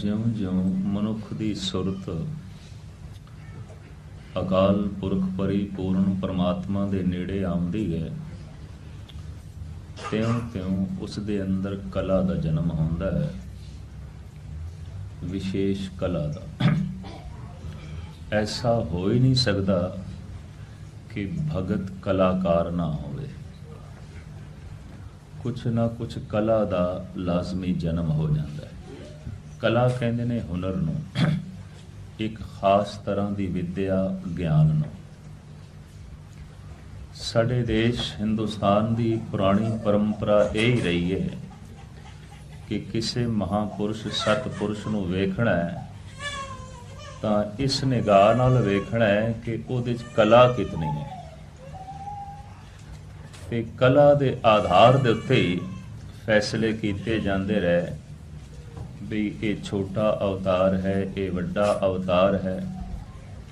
ਜਿਉਂ-ਜਿਉਂ ਮਨੁੱਖ ਦੀ ਸੁਰਤ ਅਕਾਲ ਪੁਰਖ ਪਰਿਪੂਰਨ ਪਰਮਾਤਮਾ ਦੇ ਨੇੜੇ ਆਉਂਦੀ ਹੈ, ਤਿਉਂ-ਤਿਉਂ ਉਸ ਦੇ ਅੰਦਰ ਕਲਾ ਦਾ ਜਨਮ ਹੁੰਦਾ ਹੈ। ਵਿਸ਼ੇਸ਼ ਕਲਾ ਦਾ। ਐਸਾ ਹੋ ਹੀ ਨਹੀਂ ਸਕਦਾ ਕਿ ਭਗਤ ਕਲਾਕਾਰ ਨਾ ਹੋਵੇ। ਕੁਛ ਨਾ ਕੁਛ ਕਲਾ ਦਾ ਲਾਜ਼ਮੀ ਜਨਮ ਹੋ ਜਾਂਦਾ ਹੈ। ਕਲਾ ਕਹਿੰਦੇ ਨੇ ਹੁਨਰ ਨੂੰ। ਇੱਕ ਖਾਸ ਤਰ੍ਹਾਂ ਦੀ ਵਿਦਿਆ ਗਿਆਨ ਨੂੰ। ਸਾਡੇ ਦੇਸ਼ ਹਿੰਦੁਸਤਾਨ ਦੀ ਪੁਰਾਣੀ ਪਰੰਪਰਾ ਇਹ ਹੀ ਰਹੀ ਹੈ ਕਿ ਕਿਸੇ ਮਹਾਪੁਰਸ਼ ਸਤਪੁਰਸ਼ ਨੂੰ ਵੇਖਣਾ ਹੈ, ਤਾਂ ਇਸ ਨਿਗਾਹ ਨਾਲ ਵੇਖਣਾ ਹੈ ਕਿ ਉਹਦੇ ਚ ਕਲਾ ਕਿਤਨੀ ਹੈ। ਤੇ ਕਲਾ ਦੇ ਆਧਾਰ ਦੇ ਉੱਤੇ ਫੈਸਲੇ ਕੀਤੇ ਜਾਂਦੇ ਰਹੇ। ਵੀ ਇਹ ਛੋਟਾ ਅਵਤਾਰ ਹੈ, ਇਹ ਵੱਡਾ ਅਵਤਾਰ ਹੈ।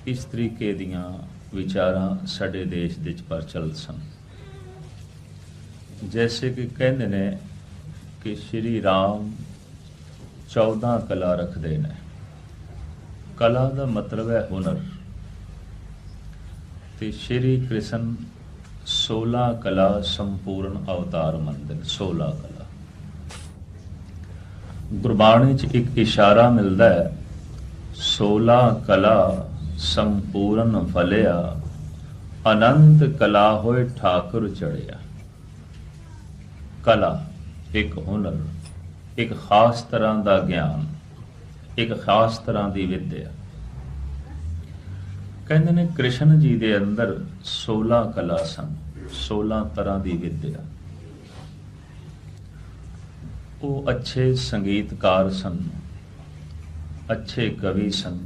ਇਸ ਤਰੀਕੇ ਦੀਆਂ ਵਿਚਾਰਾਂ ਸਾਡੇ ਦੇਸ਼ ਦੇ ਵਿੱਚ ਪ੍ਰਚਲਿਤ ਸਨ। ਜੈਸੇ ਕਿ ਕਹਿੰਦੇ ਨੇ ਕਿ ਸ਼੍ਰੀ ਰਾਮ 14 ਕਲਾ ਰੱਖਦੇ ਨੇ। ਕਲਾ ਦਾ ਮਤਲਬ ਹੈ ਹੁਨਰ। ਤੇ ਸ਼੍ਰੀ ਕ੍ਰਿਸ਼ਨ 16 ਕਲਾ ਸੰਪੂਰਨ ਅਵਤਾਰ ਮੰਨਦੇ ਨੇ 16 ਕਲਾ। ਗੁਰਬਾਣੀ 'ਚ ਇੱਕ ਇਸ਼ਾਰਾ ਮਿਲਦਾ ਹੈ 16 ਕਲਾ ਸੰਪੂਰਨ ਫਲਿਆ, ਅਨੰਤ ਕਲਾ ਹੋਏ ਠਾਕੁਰ ਚੜਿਆ ਕਲਾ, ਇੱਕ ਹੁਨਰ, ਇੱਕ ਖਾਸ ਤਰ੍ਹਾਂ ਦਾ ਗਿਆਨ, ਇੱਕ ਖਾਸ ਤਰ੍ਹਾਂ ਦੀ ਵਿਦਿਆ। ਕਹਿੰਦੇ ਨੇ ਕ੍ਰਿਸ਼ਨ ਜੀ ਦੇ ਅੰਦਰ 16 ਕਲਾ ਸਨ 16 ਤਰ੍ਹਾਂ ਦੀ ਵਿਦਿਆ। ਉਹ ਅੱਛੇ ਸੰਗੀਤਕਾਰ ਸਨ, ਅੱਛੇ ਕਵੀ ਸਨ,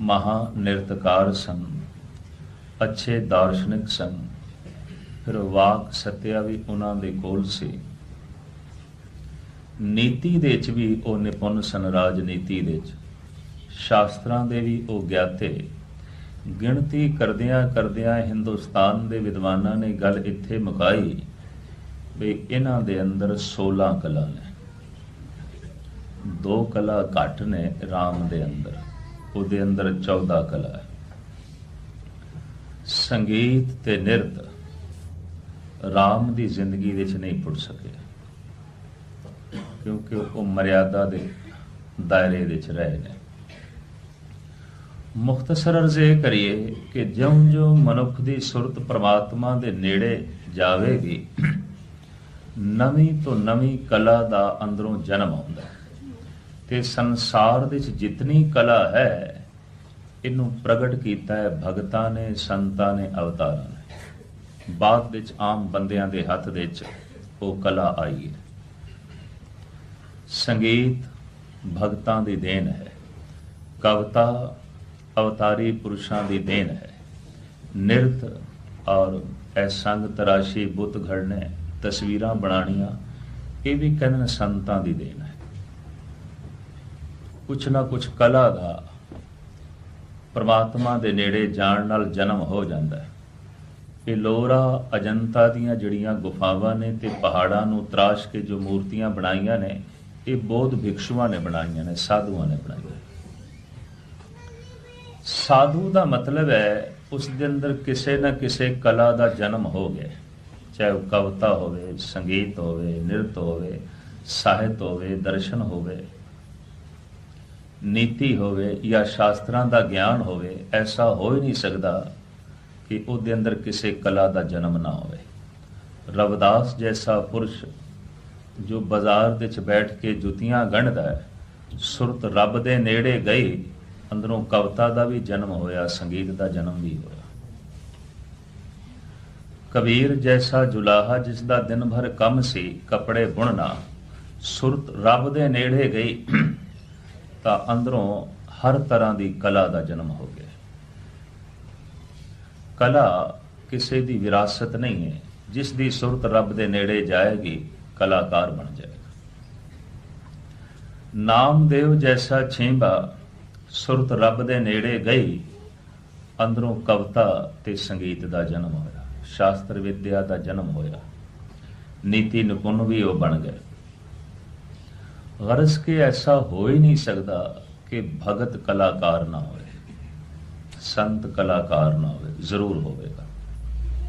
ਮਹਾ ਨਿਰਤਕਾਰ ਸਨ, ਅੱਛੇ ਦਾਰਸ਼ਨਿਕ ਸਨ। ਫਿਰ ਵਾਕ ਸਤਿਆ ਵੀ ਉਹਨਾਂ ਦੇ ਕੋਲ ਸੀ। ਨੀਤੀ ਦੇ ਵਿੱਚ ਵੀ ਉਹ ਨਿਪੁੰਨ ਸਨ ਰਾਜਨੀਤੀ ਦੇ ਵਿੱਚ। ਸ਼ਾਸਤਰਾਂ ਦੇ ਵੀ ਉਹ ਗਿਆਤੇ। ਗਿਣਤੀ ਕਰਦਿਆਂ ਕਰਦਿਆਂ ਹਿੰਦੁਸਤਾਨ ਦੇ ਵਿਦਵਾਨਾਂ ਨੇ ਗੱਲ ਇੱਥੇ ਮੁਕਾਈ। ਵੀ ਇਹਨਾਂ ਦੇ ਅੰਦਰ 16 ਕਲਾ ਨੇ। ਦੋ ਕਲਾ ਘੱਟ ਨੇ RAM ਦੇ ਅੰਦਰ, ਉਹਦੇ ਅੰਦਰ 14 ਕਲਾ ਹੈ। ਸੰਗੀਤ ਤੇ ਨਿਰਤ RAM ਦੀ ਜ਼ਿੰਦਗੀ ਵਿੱਚ ਨਹੀਂ ਪੁੱਟ ਸਕੇ, ਕਿਉਂਕਿ ਉਹ ਮਰਿਆਦਾ ਦੇ ਦਾਇਰੇ ਵਿੱਚ ਰਹੇ ਨੇ। ਮੁਖਤਸਰ ਅਰਜ਼ ਇਹ ਕਰੀਏ ਕਿ ਜਿਉਂ-ਜਿਉਂ ਮਨੁੱਖ ਦੀ ਸੁਰਤ ਪ੍ਰਮਾਤਮਾ ਦੇ ਨੇੜੇ ਜਾਵੇਗੀ ਨਵੀਂ ਤੋਂ ਨਵੀਂ ਕਲਾ ਦਾ ਅੰਦਰੋਂ ਜਨਮ ਆਉਂਦਾ ਹੈ। ਤੇ ਸੰਸਾਰ ਦੇ ਵਿੱਚ ਜਿਤਨੀ ਕਲਾ ਹੈ, ਇਹਨੂੰ ਪ੍ਰਗਟ ਕੀਤਾ ਹੈ ਭਗਤਾਂ ਨੇ, ਸੰਤਾਂ ਨੇ, ਅਵਤਾਰਾਂ ਨੇ। ਬਾਅਦ ਵਿੱਚ ਆਮ ਬੰਦਿਆਂ ਦੇ ਹੱਥ ਦੇ ਵਿੱਚ ਉਹ ਕਲਾ ਆਈ ਹੈ। ਸੰਗੀਤ ਭਗਤਾਂ ਦੀ ਦੇਣ ਹੈ। ਕਵਿਤਾ ਅਵਤਾਰੀ ਪੁਰਸ਼ਾਂ ਦੀ ਦੇਣ ਹੈ। ਨਿਰਤ ਔਰ ਐ ਸੰਗ ਤਰਾਸ਼ੀ ਬੁੱਤ ਘੜਨੇ। ਤਸਵੀਰਾਂ ਬਣਾਣੀਆਂ ਇਹ ਵੀ ਕਹਿੰਦੇ ਸੰਤਾਂ ਦੀ ਦੇਣ ਹੈ। ਕੁਛ ਨਾ ਕੁਛ ਕਲਾ ਦਾ ਪਰਮਾਤਮਾ ਦੇ ਨੇੜੇ ਜਾਣ ਨਾਲ ਜਨਮ ਹੋ ਜਾਂਦਾ ਹੈ। ਇਹ ਲੋਰਾ ਅਜੰਤਾ ਦੀਆਂ ਜਿਹੜੀਆਂ ਗੁਫਾਵਾਂ ਨੇ ਤੇ ਪਹਾੜਾਂ ਨੂੰ ਤਰਾਸ਼ ਕੇ ਜੋ ਮੂਰਤੀਆਂ ਬਣਾਈਆਂ ਨੇ, ਇਹ ਬੋਧ ਭਿਕਸ਼ੂਆਂ ਨੇ ਬਣਾਈਆਂ ਨੇ, ਸਾਧੂਆਂ ਨੇ ਬਣਾਈਆਂ ਸਾਧੂ ਦਾ ਮਤਲਬ ਹੈ, ਉਸ ਦੇ ਅੰਦਰ ਕਿਸੇ ਨਾ ਕਿਸੇ ਕਲਾ ਦਾ ਜਨਮ ਹੋ ਗਿਆ ਚਾਹੇ ਉਹ ਕਵਿਤਾ ਹੋਵੇ, ਸੰਗੀਤ ਹੋਵੇ, ਨਿਰਤ ਹੋਵੇ, ਸਾਹਿਤ ਹੋਵੇ, ਦਰਸ਼ਨ ਹੋਵੇ, ਨੀਤੀ ਹੋਵੇ ਜਾਂ ਸ਼ਾਸਤਰਾਂ ਦਾ ਗਿਆਨ ਹੋਵੇ, ਐਸਾ ਹੋ ਹੀ ਨਹੀਂ ਸਕਦਾ ਕਿ ਉਹਦੇ ਅੰਦਰ ਕਿਸੇ ਕਲਾ ਦਾ ਜਨਮ ਨਾ ਹੋਵੇ। ਰਵਦਾਸ ਜੈਸਾ ਪੁਰਸ਼ ਜੋ ਬਾਜ਼ਾਰ ਦੇ ਵਿੱਚ ਬੈਠ ਕੇ ਜੁੱਤੀਆਂ ਗੰਢਦਾ ਹੈ, ਸੁਰਤ ਰੱਬ ਦੇ ਨੇੜੇ ਗਈ, ਅੰਦਰੋਂ ਕਵਿਤਾ ਦਾ ਵੀ ਜਨਮ ਹੋਇਆ, ਸੰਗੀਤ ਦਾ ਜਨਮ ਵੀ ਹੋਇਆ। ਕਬੀਰ ਜੈਸਾ ਜੁਲਾਹਾ ਜਿਸ ਦਾ ਦਿਨ ਭਰ ਕੰਮ ਸੀ, ਕੱਪੜੇ ਬੁਣਨਾ ਸੁਰਤ ਰੱਬ ਦੇ ਨੇੜੇ ਗਈ, ਤਾਂ ਅੰਦਰੋਂ ਹਰ ਤਰ੍ਹਾਂ ਦੀ ਕਲਾ ਦਾ ਜਨਮ ਹੋ ਗਿਆ। ਕਲਾ ਕਿਸੇ ਦੀ ਵਿਰਾਸਤ ਨਹੀਂ ਹੈ, ਜਿਸ ਦੀ ਸੁਰਤ ਰੱਬ ਦੇ ਨੇੜੇ ਜਾਏਗੀ, ਕਲਾਕਾਰ ਬਣ ਜਾਏਗਾ। ਨਾਮਦੇਵ ਜੈਸਾ ਛੇਂਬਾ ਸੁਰਤ ਰੱਬ ਦੇ ਨੇੜੇ ਗਈ, ਅੰਦਰੋਂ ਕਵਿਤਾ ਤੇ ਸੰਗੀਤ ਦਾ ਜਨਮ ਹੋਇਆ। ਸ਼ਾਸਤਰ ਵਿਦਿਆ ਦਾ ਜਨਮ ਹੋਇਆ। ਨੀਤੀ ਨਿਪੁੰਨ ਵੀ ਉਹ ਬਣ ਗਏ। ਗਰਜ਼ ਕਿ ਐਸਾ ਹੋ ਹੀ ਨਹੀਂ ਸਕਦਾ ਕਿ ਭਗਤ ਕਲਾਕਾਰ ਨਾ ਹੋਵੇ ਸੰਤ ਕਲਾਕਾਰ ਨਾ ਹੋਵੇ ਜ਼ਰੂਰ ਹੋਵੇਗਾ।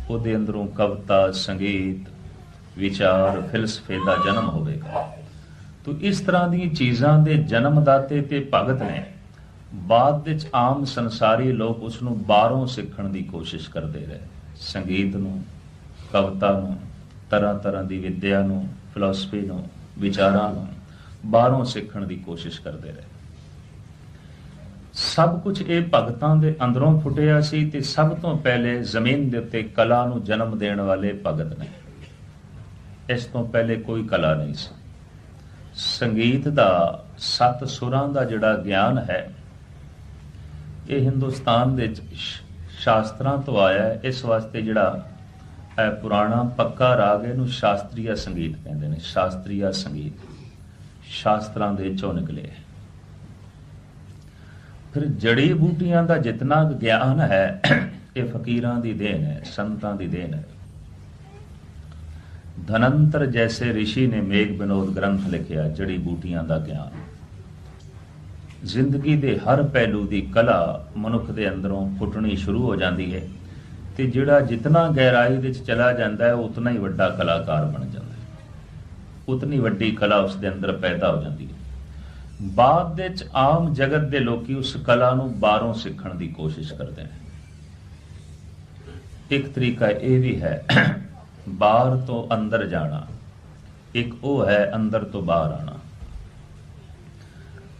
ਉਹਦੇ ਅੰਦਰੋਂ ਕਵਿਤਾ, ਸੰਗੀਤ, ਵਿਚਾਰ, ਫਿਲਸਫੇ ਦਾ ਜਨਮ ਹੋਵੇਗਾ। ਤੋ ਇਸ ਤਰ੍ਹਾਂ ਦੀਆਂ ਚੀਜ਼ਾਂ ਦੇ ਜਨਮਦਾਤੇ ਤੇ ਭਗਤ ਨੇ ਬਾਅਦ ਵਿੱਚ ਆਮ ਸੰਸਾਰੀ ਲੋਕ ਉਸ ਨੂੰ ਬਾਹਰੋਂ ਸਿੱਖਣ ਦੀ ਕੋਸ਼ਿਸ਼ ਕਰਦੇ ਰਹੇ। ਸੰਗੀਤ ਨੂੰ, ਕਵਿਤਾ ਨੂੰ, ਤਰ੍ਹਾਂ ਤਰ੍ਹਾਂ ਦੀ ਵਿਦਿਆ ਨੂੰ ਫਿਲਾਸਫੀ ਨੂੰ, ਵਿਚਾਰਾਂ ਨੂੰ ਬਾਹਰੋਂ ਸਿੱਖਣ ਦੀ ਕੋਸ਼ਿਸ਼ ਕਰਦੇ ਰਹੇ। ਸਭ ਕੁਝ ਇਹ ਭਗਤਾਂ ਦੇ ਅੰਦਰੋਂ ਫੁੱਟਿਆ ਸੀ ਤੇ ਸਭ ਤੋਂ ਪਹਿਲੇ ਜ਼ਮੀਨ ਦੇ ਉੱਤੇ ਕਲਾ ਨੂੰ ਜਨਮ ਦੇਣ ਵਾਲੇ ਭਗਤ ਨੇ। ਇਸ ਤੋਂ ਪਹਿਲੇ ਕੋਈ ਕਲਾ ਨਹੀਂ ਸੀ। ਸੰਗੀਤ ਦਾ, ਸੱਤ ਸੁਰਾਂ ਦਾ ਜਿਹੜਾ ਗਿਆਨ ਹੈ, ਇਹ ਹਿੰਦੁਸਤਾਨ ਦੇ ਵਿੱਚ ਸ਼ਾਸਤਰਾਂ ਤੋਂ ਆਇਆ ਇਸ ਵਾਸਤੇ ਜਿਹੜਾ ਹੈ ਪੁਰਾਣਾ ਪੱਕਾ ਰਾਗ, ਇਹਨੂੰ ਸ਼ਾਸਤਰੀਆ ਸੰਗੀਤ ਕਹਿੰਦੇ ਨੇ, ਸ਼ਾਸਤਰੀਆ ਸੰਗੀਤ। ਸ਼ਾਸਤਰਾਂ ਦੇ ਚੋਂ ਨਿਕਲੇ ਫਿਰ ਜੜੀ ਬੂਟੀਆਂ ਦਾ ਜਿਤਨਾ ਗਿਆਨ ਹੈ, ਇਹ ਫਕੀਰਾਂ ਦੀ ਦੇਣ ਹੈ, ਸੰਤਾਂ ਦੀ ਦੇਣ ਹੈ। ਧਨੰਤਰ ਜੈਸੇ ઋષਿ ਨੇ ਮੇਘ ਬਿਨੋਦ ਗ੍ਰੰਥ ਲਿਖਿਆ, ਜੜੀ ਬੂਟੀਆਂ ਦਾ ਗਿਆਨ। ਜ਼ਿੰਦਗੀ ਦੇ ਹਰ ਪਹਿਲੂ ਦੀ ਕਲਾ ਮਨੁੱਖ ਦੇ ਅੰਦਰੋਂ ਫੁੱਟਣੀ ਸ਼ੁਰੂ ਹੋ ਜਾਂਦੀ ਹੈ ਤੇ ਜਿਹੜਾ ਜਿਤਨਾ ਗਹਿਰਾਈ ਵਿੱਚ ਚਲਾ ਜਾਂਦਾ ਹੈ, ਉਤਨਾ ਹੀ ਵੱਡਾ ਕਲਾਕਾਰ ਬਣ ਜਾਂਦਾ ਹੈ। ਉਤਨੀ ਵੱਡੀ ਕਲਾ ਉਸ ਦੇ ਅੰਦਰ ਪੈਦਾ ਹੋ ਜਾਂਦੀ ਹੈ। ਬਾਅਦ ਵਿੱਚ ਆਮ ਜਗਤ ਦੇ ਲੋਕੀ ਉਸ ਕਲਾ ਨੂੰ ਬਾਹਰੋਂ ਸਿੱਖਣ ਦੀ ਕੋਸ਼ਿਸ਼ ਕਰਦੇ ਨੇ। ਇੱਕ ਤਰੀਕਾ ਇਹ ਵੀ ਹੈ, ਬਾਹਰ ਤੋਂ ਅੰਦਰ ਜਾਣਾ। ਇੱਕ ਉਹ ਹੈ ਅੰਦਰ ਤੋਂ ਬਾਹਰ ਆਣਾ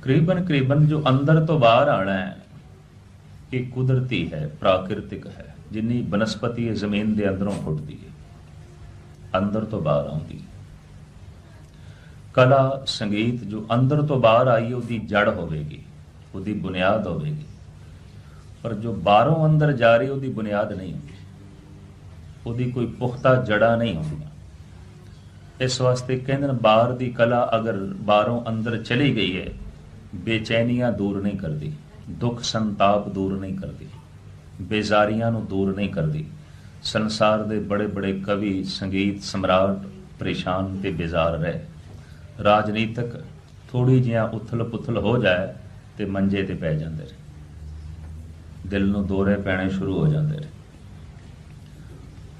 ਕਰੀਬਨ ਕਰੀਬਨ ਜੋ ਅੰਦਰ ਤੋਂ ਬਾਹਰ ਆਣਾ ਹੈ, ਇਹ ਕੁਦਰਤੀ ਹੈ, ਪ੍ਰਾਕਿਰਤਿਕ ਹੈ, ਜਿੰਨੀ ਬਨਸਪਤੀ ਇਹ ਜ਼ਮੀਨ ਦੇ ਅੰਦਰੋਂ ਫੁੱਟਦੀ ਹੈ, ਅੰਦਰ ਤੋਂ ਬਾਹਰ ਆਉਂਦੀ ਹੈ। ਕਲਾ, ਸੰਗੀਤ ਜੋ ਅੰਦਰ ਤੋਂ ਬਾਹਰ ਆਈ, ਉਹਦੀ ਜੜ ਹੋਵੇਗੀ, ਉਹਦੀ ਬੁਨਿਆਦ ਹੋਵੇਗੀ, ਪਰ ਜੋ ਬਾਹਰੋਂ ਅੰਦਰ ਜਾ ਰਹੀ, ਉਹਦੀ ਬੁਨਿਆਦ ਨਹੀਂ ਹੁੰਦੀ। ਉਹਦੀ ਕੋਈ ਪੁਖਤਾ ਜੜਾ ਨਹੀਂ ਹੁੰਦੀਆਂ। ਇਸ ਵਾਸਤੇ ਕਹਿੰਦੇ ਨੇ ਬਾਹਰ ਦੀ ਕਲਾ ਅਗਰ ਬਾਹਰੋਂ ਅੰਦਰ ਚਲੀ ਗਈ ਹੈ ਬੇਚੈਨੀਆਂ ਦੂਰ ਨਹੀਂ ਕਰਦੀ, ਦੁੱਖ ਸੰਤਾਪ ਦੂਰ ਨਹੀਂ ਕਰਦੀ, ਬੇਜ਼ਾਰੀਆਂ ਨੂੰ ਦੂਰ ਨਹੀਂ ਕਰਦੀ। ਸੰਸਾਰ ਦੇ ਬੜੇ ਬੜੇ ਕਵੀ, ਸੰਗੀਤ, ਸਮਰਾਟ, ਪਰੇਸ਼ਾਨ ਤੇ ਬੇਜ਼ਾਰ ਰਹੇ। ਰਾਜਨੀਤਿਕ ਥੋੜੀ ਜਿਹਾ ਉਥਲ-ਪੁਥਲ ਹੋ ਜਾਏ ਤੇ ਮੰਜੇ ਤੇ ਪੈ ਜਾਂਦੇ ਨੇ ਦਿਲ ਨੂੰ ਦੌਰੇ ਪੈਣੇ ਸ਼ੁਰੂ ਹੋ ਜਾਂਦੇ ਨੇ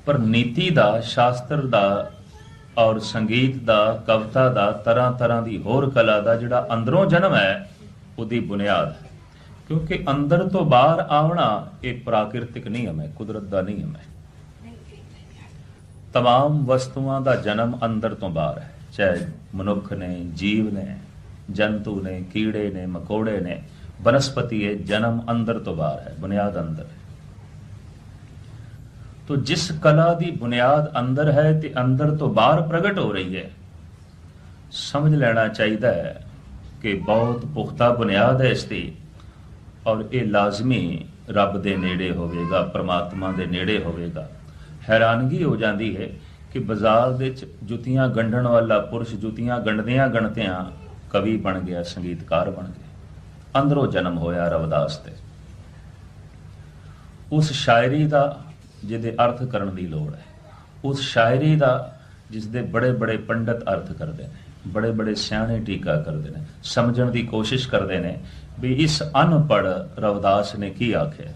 ਪਰ ਨੀਤੀ ਦਾ, ਸ਼ਾਸਤਰ ਦਾ ਔਰ ਸੰਗੀਤ ਦਾ ਕਵਿਤਾ ਦਾ ਤਰ੍ਹਾਂ ਤਰ੍ਹਾਂ ਦੀ ਹੋਰ ਕਲਾ ਦਾ ਜਿਹੜਾ ਅੰਦਰੋਂ ਜਨਮ ਹੈ ਉਹਦੀ ਬੁਨਿਆਦ ਹੈ ਕਿਉਂਕਿ ਅੰਦਰ ਤੋਂ ਬਾਹਰ ਆਉਣਾ ਇਹ ਪ੍ਰਾਕਿਰਤਿਕ ਨਿਯਮ ਹੈ ਕੁਦਰਤ ਦਾ ਨਿਯਮ ਹੈ तमाम ਵਸਤੂਆਂ ਦਾ ਜਨਮ ਅੰਦਰ ਤੋਂ ਬਾਹਰ ਹੈ ਚਾਹੇ ਮਨੁੱਖ ਨੇ ਜੀਵ ਨੇ ਜੰਤੂ ਨੇ ਕੀੜੇ ਨੇ ਮਕੌੜੇ ਨੇ ਬਨਸਪਤੀ ਹੈ ਜਨਮ ਅੰਦਰ ਤੋਂ ਬਾਹਰ ਹੈ ਬੁਨਿਆਦ ਅੰਦਰ ਹੈ ਤੋ ਜਿਸ ਕਲਾ ਦੀ ਬੁਨਿਆਦ ਅੰਦਰ ਹੈ ਤੇ ਅੰਦਰ ਤੋਂ ਬਾਹਰ ਪ੍ਰਗਟ ਹੋ ਰਹੀ ਹੈ, ਸਮਝ ਲੈਣਾ ਚਾਹੀਦਾ ਹੈ ਕਿ ਬਹੁਤ ਪੁਖਤਾ ਬੁਨਿਆਦ ਹੈ ਇਸ ਦੀ ਔਰ ਇਹ ਲਾਜ਼ਮੀ ਰੱਬ ਦੇ ਨੇੜੇ ਹੋਵੇਗਾ, ਪ੍ਰਮਾਤਮਾ ਦੇ ਨੇੜੇ ਹੋਵੇਗਾ। ਹੈਰਾਨਗੀ ਹੋ ਜਾਂਦੀ ਹੈ ਕਿ ਬਾਜ਼ਾਰ ਦੇ ਵਿੱਚ ਜੁੱਤੀਆਂ ਗੰਢਣ ਵਾਲਾ ਪੁਰਸ਼ ਜੁੱਤੀਆਂ ਗੰਢਦਿਆਂ ਗਣਤਿਆਂ ਕਵੀ ਬਣ ਗਿਆ, ਸੰਗੀਤਕਾਰ ਬਣ ਗਿਆ। ਅੰਦਰੋਂ ਜਨਮ ਹੋਇਆ ਰਵਿਦਾਸ ਤੇ। ਉਸ ਸ਼ਾਇਰੀ ਦਾ ਜਿਹਦੇ ਅਰਥ ਕਰਨ ਦੀ ਲੋੜ ਹੈ। ਉਸ ਸ਼ਾਇਰੀ ਦਾ ਜਿਸ ਦੇ ਬੜੇ ਬੜੇ ਪੰਡਤ ਅਰਥ ਕਰਦੇ ਨੇ ਬੜੇ ਬੜੇ ਸਿਆਣੇ ਟੀਕਾ ਕਰਦੇ ਨੇ, ਸਮਝਣ ਦੀ ਕੋਸ਼ਿਸ਼ ਕਰਦੇ ਨੇ ਵੀ ਇਸ ਅਨਪੜ ਰਵਦਾਸ ਨੇ ਕੀ ਆਖਿਆ?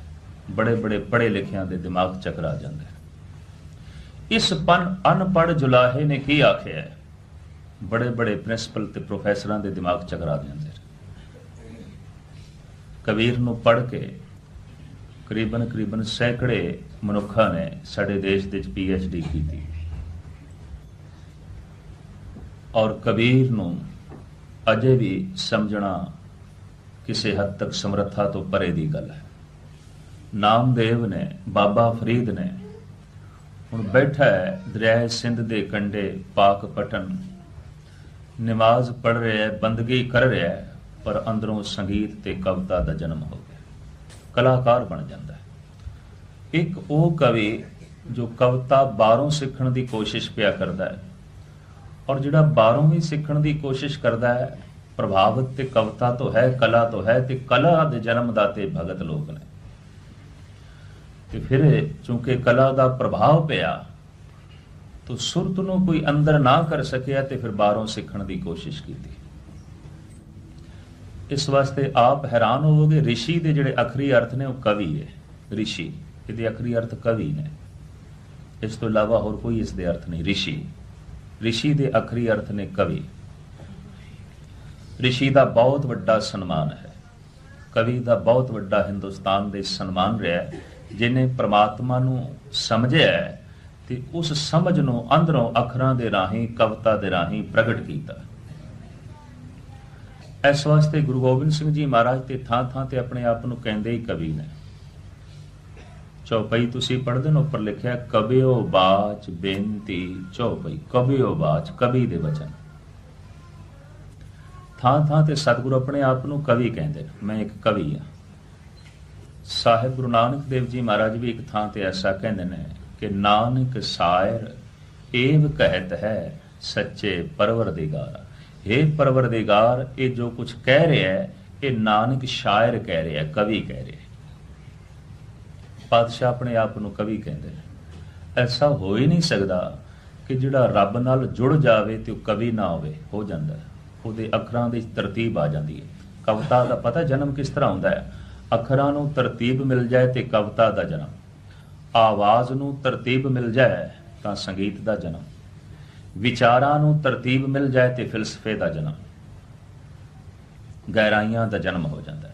ਬੜੇ ਬੜੇ ਪੜ੍ਹੇ ਲਿਖਿਆਂ ਦੇ ਦਿਮਾਗ ਚਕਰਾ ਜਾਂਦੇ ਇਸ ਪਨ ਅਨਪੜ ਜੁਲਾਹੇ ਨੇ ਕੀ ਆਖਿਆ ਬੜੇ ਬੜੇ ਪ੍ਰਿੰਸੀਪਲ ਤੇ ਪ੍ਰੋਫੈਸਰਾਂ ਦੇ ਦਿਮਾਗ ਚਕਰਾ ਜਾਂਦੇ ਕਬੀਰ ਨੂੰ ਪੜ੍ਹ ਕੇ ਕਰੀਬਨ ਕਰੀਬਨ ਸੈਂਕੜੇ ਮਨੁੱਖਾਂ ਨੇ ਸਾਡੇ ਦੇਸ਼ ਦੇ ਵਿੱਚ ਪੀ ਐਚ ਡੀ ਕੀਤੀ। ਔਰ ਕਬੀਰ ਨੂੰ ਅਜੇ ਵੀ ਸਮਝਣਾ ਕਿਸੇ ਹੱਦ ਤੱਕ ਸਮਰੱਥਾ ਤੋਂ ਪਰੇ ਦੀ ਗੱਲ ਹੈ। ਨਾਮਦੇਵ ਨੇ, ਬਾਬਾ ਫਰੀਦ ਨੇ ਹੁਣ ਬੈਠਾ ਹੈ ਦਰਿਆ ਸਿੰਧ ਦੇ ਕੰਢੇ ਪਾਕ ਪਟਨ ਨਮਾਜ਼ ਪੜ੍ਹ ਰਿਹਾ ਹੈ, ਬੰਦਗੀ ਕਰ ਰਿਹਾ ਹੈ, ਪਰ ਅੰਦਰੋਂ ਸੰਗੀਤ ਤੇ ਕਵਿਤਾ ਦਾ ਜਨਮ ਹੋ ਕਲਾਕਾਰ ਬਣ ਜਾਂਦਾ ਹੈ। ਇੱਕ ਉਹ ਕਵੀ ਜੋ ਕਵਿਤਾ ਬਾਹਰੋਂ ਸਿੱਖਣ ਦੀ ਕੋਸ਼ਿਸ਼ ਪਿਆ ਕਰਦਾ ਹੈ ਔਰ ਜਿਹੜਾ ਬਾਹਰੋਂ ਵੀ ਸਿੱਖਣ ਦੀ ਕੋਸ਼ਿਸ਼ ਕਰਦਾ ਹੈ, ਪ੍ਰਭਾਵਿਤ ਤੇ ਕਵਿਤਾ ਤੋਂ ਹੈ, ਕਲਾ ਤੋਂ ਹੈ ਤੇ ਕਲਾ ਦੇ ਜਨਮ ਦਾਤੇ ਭਗਤ ਲੋਕ ਨੇ। ਤੇ ਫਿਰ ਚੂੰਕਿ ਕਲਾ ਦਾ ਪ੍ਰਭਾਵ ਪਿਆ, ਤਾਂ ਸੁਰਤ ਨੂੰ ਕੋਈ ਅੰਦਰ ਨਾ ਕਰ ਸਕਿਆ ਤੇ ਫਿਰ ਬਾਹਰੋਂ ਸਿੱਖਣ ਦੀ ਕੋਸ਼ਿਸ਼ ਕੀਤੀ। ਇਸ ਵਾਸਤੇ ਆਪ ਹੈਰਾਨ ਹੋਵੋਗੇ ઋષਿ ਦੇ ਜਿਹੜੇ ਅਖਰੀ ਅਰਥ ਨੇ ਉਹ ਕਵੀ ਹੈ ઋષਿ ਇਹਦੇ ਅਖਰੀ ਅਰਥ ਕਵੀ ਨੇ ਇਸ ਤੋਂ ਇਲਾਵਾ ਹੋਰ ਕੋਈ ਇਸ ਦੇ ਅਰਥ ਨਹੀਂ ઋષਿ ઋષਿ ਦੇ ਅਖਰੀ ਅਰਥ ਨੇ ਕਵੀ ઋષਿ ਦਾ ਬਹੁਤ ਵੱਡਾ ਸਨਮਾਨ ਹੈ ਕਵੀ ਦਾ ਬਹੁਤ ਵੱਡਾ ਹਿੰਦੁਸਤਾਨ ਦੇ ਸਨਮਾਨ ਰਿਹਾ ਹੈ, ਜਿਨੇ ਪ੍ਰਮਾਤਮਾ ਨੂੰ ਸਮਝਿਆ ਹੈ ਤੇ ਉਸ ਸਮਝ ਨੂੰ ਅੰਦਰੋਂ ਅੱਖਰਾਂ ਦੇ ਰਾਹੀਂ ਕਵਿਤਾ ਦੇ ਰਾਹੀਂ ਪ੍ਰਗਟ ਕੀਤਾ ਇਸ ਵਾਸਤੇ ਗੁਰੂ ਗੋਬਿੰਦ ਸਿੰਘ ਜੀ ਮਹਾਰਾਜ ਤੇ ਥਾਂ ਥਾਂ ਤੇ ਆਪਣੇ ਆਪ ਨੂੰ ਕਹਿੰਦੇ ਹੀ ਕਵੀ ਨੇ। ਚੌਪਈ ਤੁਸੀਂ ਪੜ੍ਹਦੇ ਹੋ ਉੱਪਰ ਲਿਖਿਆ ਕਬਿਓ ਬਾਚ ਬੇਨਤੀ, ਚੌਪਈ ਕਬਿਓ ਬਾਚ, ਕਵੀ ਦੇ ਵਚਨ। ਥਾਂ ਥਾਂ ਤੇ ਸਤਿਗੁਰੂ ਆਪਣੇ ਆਪ ਨੂੰ ਕਵੀ ਕਹਿੰਦੇ ਨੇ, ਮੈਂ ਇੱਕ ਕਵੀ ਹਾਂ। ਸਾਹਿਬ ਗੁਰੂ ਨਾਨਕ ਦੇਵ ਜੀ ਮਹਾਰਾਜ ਵੀ ਇੱਕ ਥਾਂ ਤੇ ਐਸਾ ਕਹਿੰਦੇ ਨੇ ਕਿ ਨਾਨਕ ਸਾਇਰ ਏਵ ਕਹਿਤ ਹੈ, ਸੱਚੇ ਪਰਵਰਦੀਗਾਰ। हे ਪਰਵਰਦੀਗਾਰ, ਇਹ ਜੋ ਕੁਝ ਕਹਿ ਰਿਹਾ ਹੈ, ਇਹ ਨਾਨਕ ਸ਼ਾਇਰ ਕਹਿ ਰਿਹਾ ਕਵੀ ਕਹਿ ਰਿਹਾ ਪਾਤਸ਼ਾਹ ਆਪਣੇ ਆਪ ਨੂੰ ਕਵੀ ਕਹਿੰਦੇ ਨੇ। ਐਸਾ ਹੋ ਹੀ ਨਹੀਂ ਸਕਦਾ ਕਿ ਜਿਹੜਾ ਰੱਬ ਨਾਲ ਜੁੜ ਜਾਵੇ ਤੇ ਉਹ ਕਵੀ ਨਾ ਹੋਵੇ, ਹੋ ਜਾਂਦਾ ਉਹਦੇ ਅੱਖਰਾਂ ਦੀ ਤਰਤੀਬ ਆ ਜਾਂਦੀ ਹੈ। ਕਵਿਤਾ ਦਾ ਪਤਾ ਜਨਮ ਕਿਸ ਤਰ੍ਹਾਂ ਹੁੰਦਾ ਹੈ? ਅੱਖਰਾਂ ਨੂੰ ਤਰਤੀਬ ਮਿਲ ਜਾਏ ਤੇ ਕਵਿਤਾ ਦਾ ਜਨਮ। ਆਵਾਜ਼ ਨੂੰ ਤਰਤੀਬ ਮਿਲ ਜਾਏ ਤਾਂ ਸੰਗੀਤ ਦਾ ਜਨਮ। ਵਿਚਾਰਾਂ ਨੂੰ ਤਰਤੀਬ ਮਿਲ ਜਾਏ ਤੇ ਫਿਲਸਫੇ ਦਾ ਜਨਮ। ਗਹਿਰਾਈਆਂ ਦਾ ਜਨਮ ਹੋ ਜਾਂਦਾ ਹੈ।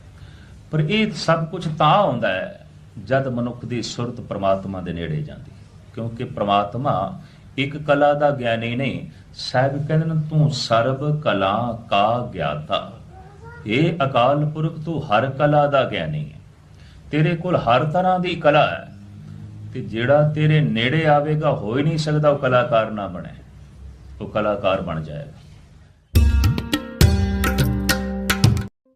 ਪਰ ਇਹ ਸਭ ਕੁਝ ਤਾਂ ਹੁੰਦਾ ਹੈ ਜਦ ਮਨੁੱਖ ਦੀ ਸੁਰਤ ਪ੍ਰਮਾਤਮਾ ਦੇ ਨੇੜੇ ਜਾਂਦੀ ਕਿਉਂਕਿ ਪ੍ਰਮਾਤਮਾ ਇੱਕ ਕਲਾ ਦਾ ਗਿਆਨੀ ਨਹੀਂ, ਸਾਹਿਬ ਕਹਿੰਦੇ ਨੇ, ਤੂੰ ਸਰਬ ਕਲਾ ਕਾ ਗਿਆਤਾ। ਇਹ ਅਕਾਲ ਪੁਰਖ ਤੂੰ ਹਰ ਕਲਾ ਦਾ ਗਿਆਨੀ ਹੈ। ਤੇਰੇ ਕੋਲ ਹਰ ਤਰ੍ਹਾਂ ਦੀ ਕਲਾ ਹੈ। ਤੇ ਜਿਹੜਾ ਤੇਰੇ ਨੇੜੇ ਆਵੇਗਾ, ਹੋ ਹੀ ਨਹੀਂ ਸਕਦਾ ਉਹ ਕਲਾਕਾਰ ਨਾ ਬਣੇ। ਉਹ ਕਲਾਕਾਰ ਬਣ ਜਾਏਗਾ।